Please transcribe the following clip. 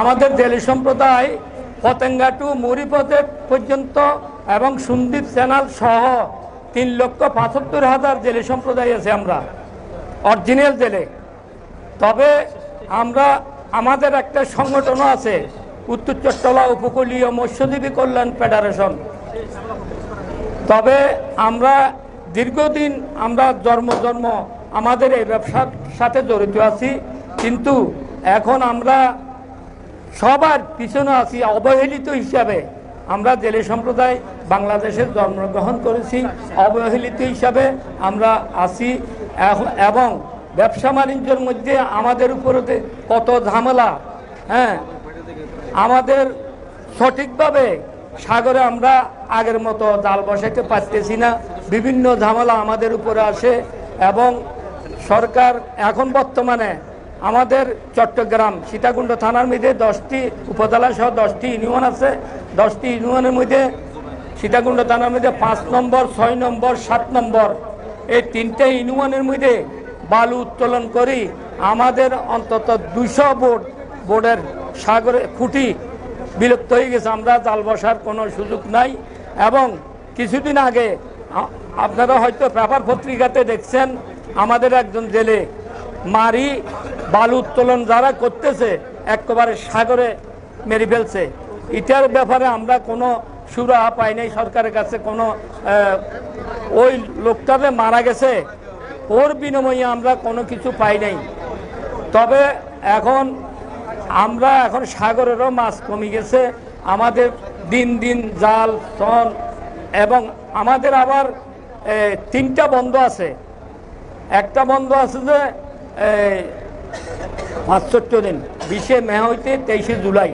আমাদের জেলি সম্প্রদায় পতেঙ্গা টু মুড়িপথে পর্যন্ত এবং সন্দীপ চ্যানেল সহ তিন লক্ষ পঁচাত্তর হাজার জেলে সম্প্রদায় আছে আমরা। অরিজিনাল জেলে তবে আমরা, আমাদের একটা সংগঠনও আছে, উত্তর চট্টলা উপকূলীয় মৎস্যজীবী কল্যাণ ফেডারেশন। তবে আমরা দীর্ঘদিন আমরা জন্ম জন্ম আমাদের এই ব্যবসার সাথে জড়িত আছি, কিন্তু এখন আমরা সবার পিছনে আছি, অবহেলিত হিসাবে। আমরা জেলে সম্প্রদায় বাংলাদেশে জন্মগ্রহণ করেছি, অবহেলিত হিসাবে আমরা আছি। এবং ব্যবসা বাণিজ্যের মধ্যে আমাদের উপরে কত ঝামেলা হ্যাঁ আমাদের সঠিকভাবে সাগরে আমরা আগের মতো জাল বসাইতে পারতেছি না। বিভিন্ন ঝামেলা আমাদের উপরে আসে এবং সরকার এখন বর্তমানে আমাদের চট্টগ্রাম সীতাকুণ্ড থানার মধ্যে দশটি উপজেলা সহ দশটি ইউনিয়ন আছে। দশটি ইউনিয়নের মধ্যে সীতাকুণ্ড থানার মধ্যে পাঁচ নম্বর, ছয় নম্বর, সাত নম্বর। এই তিনটে ইউনিয়নের মধ্যে বালু উত্তোলন করি আমাদের অন্তত দুইশো বোর্ড, বোর্ডের সাগরে খুঁটি বিলুপ্ত হয়ে গেছে। আমরা জাল বসার কোনো সুযোগ নাই এবং কিছুদিন আগে আপনারা হয়তো পেপার পত্রিকাতে দেখছেন, আমাদের একজন জেলে মারি বালু উত্তোলন যারা করতেছে, একেবারে সাগরে মেরে ফেলছে। এটার ব্যাপারে আমরা কোনো সুরাহা পাই নাই সরকারের কাছে, কোনো ওই লোকটাতে মারা গেছে, ওর বিনিময়ে আমরা কোনো কিছু পাই নাই। তবে এখন আমরা এখন সাগরেরও মাছ কমে গেছে, আমাদের দিন দিন জাল সন এবং আমাদের আবার তিনটা বন্ধ আছে। একটা বন্ধ আছে যে পাঁচষট্টি দিন বিশে মে হইতে তেইশে জুলাই।